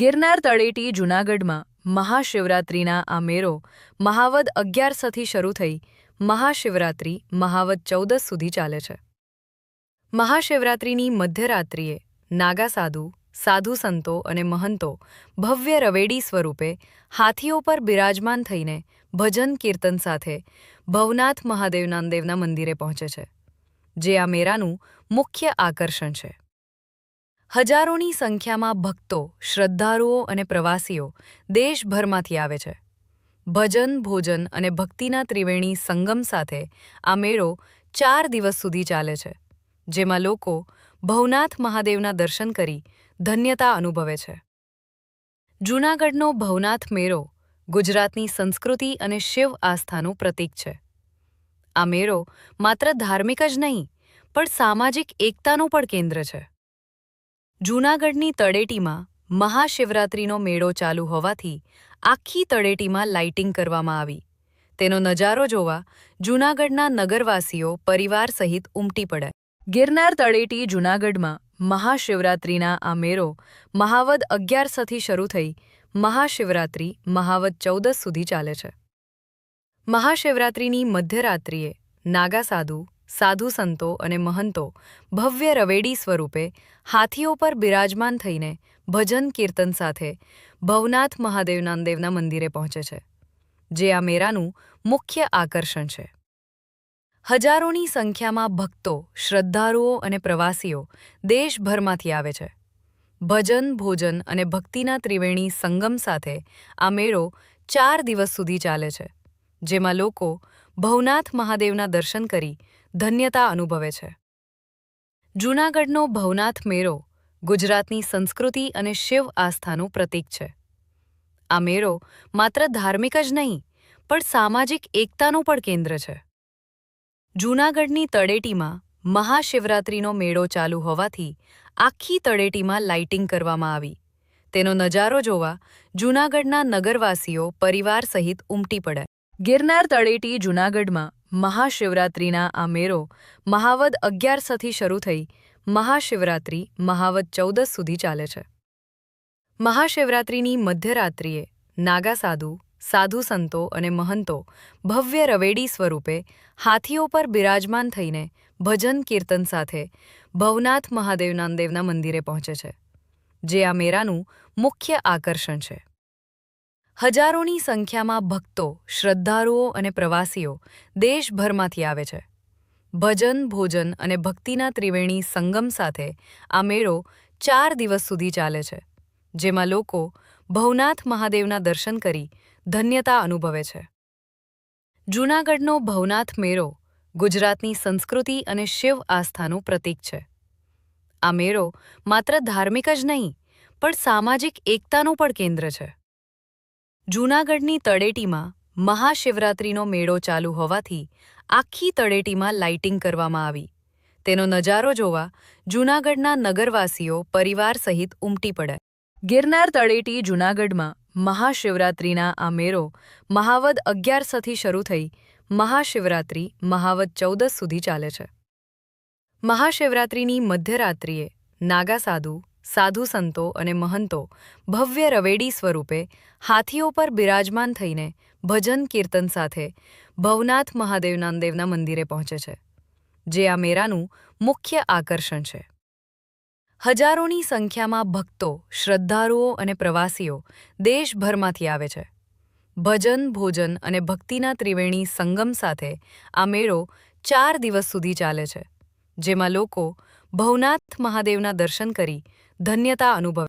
ગિરનાર તળેટી જૂનાગઢમાં મહાશિવરાત્રિના આ મેળો મહાવદ અગિયારસથી શરૂ થઈ મહાશિવરાત્રિ મહાવદ ચૌદસ સુધી ચાલે છે. મહાશિવરાત્રિની મધ્યરાત્રિએ નાગા સાધુ સાધુ સંતો અને મહંતો ભવ્ય રવેડી સ્વરૂપે હાથીઓ પર બિરાજમાન થઈને ભજન કીર્તન સાથે ભવનાથ મહાદેવના દેવના મંદિરે પહોંચે છે, જે આ મેળાનું મુખ્ય આકર્ષણ છે. હજારોની સંખ્યામાં ભક્તો, શ્રદ્ધાળુઓ અને પ્રવાસીઓ દેશભરમાંથી આવે છે. ભજન, ભોજન અને ભક્તિના ત્રિવેણી સંગમ સાથે આ મેળો ચાર દિવસ સુધી ચાલે છે, જેમાં લોકો ભવનાથ મહાદેવના દર્શન કરી ધન્યતા અનુભવે છે. જૂનાગઢનો ભવનાથ મેળો ગુજરાતની સંસ્કૃતિ અને શિવ આસ્થાનું પ્રતીક છે. આ મેળો માત્ર ધાર્મિક જ નહીં, પણ સામાજિક એકતાનું પણ કેન્દ્ર છે. જૂનાગઢની તળેટીમાં મહાશિવરાત્રિનો મેળો ચાલુ હોવાથી આખી તળેટીમાં લાઇટિંગ કરવામાં આવી. તેનો નજારો જોવા જૂનાગઢના નગરવાસીઓ પરિવાર સહિત ઉમટી પડે ગિરનાર તળેટી જૂનાગઢમાં મહાશિવરાત્રિના આ મેળો મહાવદ અગિયારસથી શરૂ થઈ મહાશિવરાત્રિ મહાવદ ચૌદસ સુધી ચાલે છે. મહાશિવરાત્રિની મધ્યરાત્રિએ નાગા સાધુ સાધુ સંતો અને મહંતો ભવ્ય રવેડી સ્વરૂપે હાથીઓ પર બિરાજમાન થઈને ભજન કીર્તન સાથે ભવનાથ મહાદેવના દેવના મંદિરે પહોંચે છે, જે આ મેળાનું મુખ્ય આકર્ષણ છે. હજારોની સંખ્યામાં ભક્તો, શ્રદ્ધાળુઓ અને પ્રવાસીઓ દેશભરમાંથી આવે છે. ભજન, ભોજન અને ભક્તિના ત્રિવેણી સંગમ સાથે આ મેળો ચાર દિવસ સુધી ચાલે છે, જેમાં લોકો ભવનાથ મહાદેવના દર્શન કરી ધન્યતા અનુભવે છે. જૂનાગઢનો ભવનાથ મેળો ગુજરાતની સંસ્કૃતિ અને શિવ આસ્થાનું પ્રતીક છે. આ મેળો માત્ર ધાર્મિક જ નહીં, પણ સામાજિક એકતાનું પણ કેન્દ્ર છે. જૂનાગઢની તળેટીમાં મહાશિવરાત્રિનો મેળો ચાલુ હોવાથી આખી તળેટીમાં લાઇટિંગ કરવામાં આવી. તેનો નજારો જોવા જૂનાગઢના નગરવાસીઓ પરિવાર સહિત ઉમટી પડે ગિરનાર તળેટી જૂનાગઢમાં મહાશિવરાત્રિના આ મેળો મહાવદ અગિયારસથી શરૂ થઈ મહાશિવરાત્રિ મહાવદ ચૌદસ સુધી ચાલે છે. મહાશિવરાત્રિની મધ્યરાત્રિએ નાગા સાધુ સાધુ સંતો અને મહંતો ભવ્ય રવેડી સ્વરૂપે હાથીઓ પર બિરાજમાન થઈને ભજન કીર્તન સાથે ભવનાથ મહાદેવના દેવના મંદિરે પહોંચે છે, જે આ મેળાનું મુખ્ય આકર્ષણ છે. હજારોની સંખ્યામાં ભક્તો, શ્રદ્ધાળુઓ અને પ્રવાસીઓ દેશભરમાંથી આવે છે. ભજન, ભોજન અને ભક્તિના ત્રિવેણી સંગમ સાથે આ મેળો ચાર દિવસ સુધી ચાલે છે, જેમાં લોકો ભવનાથ મહાદેવના દર્શન કરી ધન્યતા અનુભવે છે. જૂનાગઢનો ભવનાથ મેળો ગુજરાતની સંસ્કૃતિ અને શિવ આસ્થાનું પ્રતીક છે. આ મેળો માત્ર ધાર્મિક જ નહીં, પણ સામાજિક એકતાનું પણ કેન્દ્ર છે. જૂનાગઢની તળેટીમાં મહાશિવરાત્રિનો મેળો ચાલુ હોવાથી આખી તળેટીમાં લાઇટિંગ કરવામાં આવી. તેનો નજારો જોવા જૂનાગઢના નગરવાસીઓ પરિવાર સહિત ઉમટી પડે ગિરનાર તળેટી જૂનાગઢમાં મહાશિવરાત્રિના આ મેળો મહાવદ અગિયારસથી શરૂ થઈ મહાશિવરાત્રિ મહાવદ ચૌદસ સુધી ચાલે છે. મહાશિવરાત્રિની મધ્યરાત્રિએ નાગા સાધુ સાધુ સંતો અને મહંતો ભવ્ય રવેડી સ્વરૂપે હાથીઓ પર બિરાજમાન થઈને ભજન કીર્તન સાથે ભવનાથ મહાદેવના દેવના મંદિરે પહોંચે છે, જે આ મેળાનું મુખ્ય આકર્ષણ છે. હજારોની સંખ્યામાં ભક્તો, શ્રદ્ધાળુઓ અને પ્રવાસીઓ દેશભરમાંથી આવે છે. ભજન, ભોજન અને ભક્તિના ત્રિવેણી સંગમ સાથે આ મેળો ચાર દિવસ સુધી ચાલે છે, જેમાં લોકો ભવનાથ મહાદેવના દર્શન કરી ધન્યતા અનુભવે.